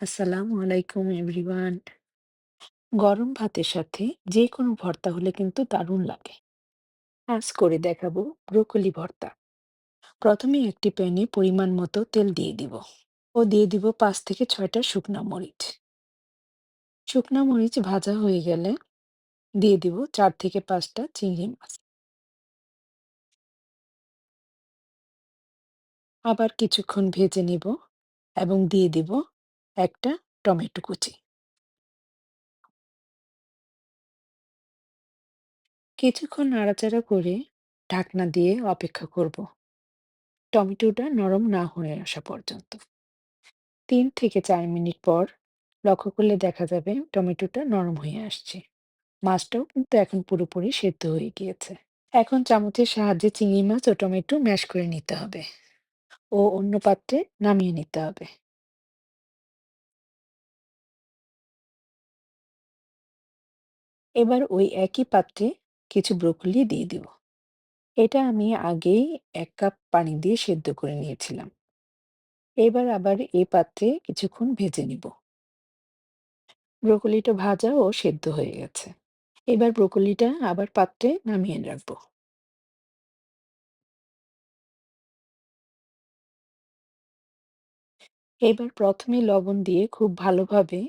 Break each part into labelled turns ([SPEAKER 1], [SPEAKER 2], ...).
[SPEAKER 1] আসসালামু আলাইকুম এভরিওয়ান। গরম ভাতের সাথে যে কোনো ভর্তা হলে কিন্তু দারুণ লাগে। আজ করে দেখাবো ব্রোকলি ভর্তা। প্রথমে একটি প্যানে পরিমাণ মতো তেল দিয়ে দিব ও দিয়ে দিব পাঁচ থেকে ছয়টা শুকনা মরিচ। শুকনা মরিচ ভাজা হয়ে গেলে দিয়ে দিব চার থেকে পাঁচটা চিংড়ি মাছ। আবার কিছুক্ষণ ভেজে নিব এবং দিয়ে দিব একটা টমেটো কুচি। কিছুক্ষণ নাড়াচাড়া করে ঢাকনা দিয়ে অপেক্ষা করব টমেটোটা নরম না হয়ে আসা পর্যন্ত। তিন থেকে চার মিনিট পর লক্ষ্য করলে দেখা যাবে টমেটোটা নরম হয়ে আসছে। মাছটাও কিন্তু এখন পুরোপুরি সেদ্ধ হয়ে গিয়েছে। এখন চামচের সাহায্যে চিংড়ি মাছ ও টমেটো ম্যাশ করে নিতে হবে ও অন্য পাত্রে নামিয়ে নিতে হবে। এবার ওই একই পাত্রে কিছু ব্রোকলি দিয়ে দিব। এটা আমি আগেই ১ কাপ পানি দিয়ে সেদ্ধ করে নিয়েছিলাম। এবার আবার এই পাত্রে কিছুক্ষণ ভেজে নিব। ব্রোকলিটা ভাজা ও সেদ্ধ হয়ে গেছে। এবার ব্রোকলিটা আবার পাত্রে নামিয়ে রাখব। এবার প্রথমে লবণ দিয়ে খুব ভালোভাবে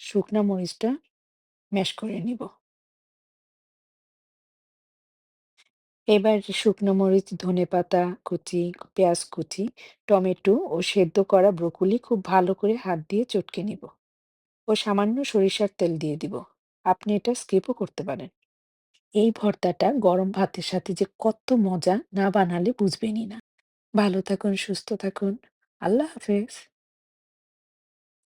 [SPEAKER 1] শুকনা মরিচটা ম্যাশ করে নিব। এবার শুকনো মরিচ, ধনেপাতা কুচি, পেঁয়াজ কুচি, টমেটো ও সেদ্ধ করা ব্রোকলি খুব ভালো করে হাত দিয়ে চটকে নিব ও সামান্য সরিষার তেল দিয়ে দিব। আপনি এটা স্কিপও করতে পারেন। এই ভর্তাটা গরম ভাতের সাথে যে কত মজা না বানালে বুঝবেনই না। ভালো থাকুন, সুস্থ থাকুন। আল্লাহ হাফেজ।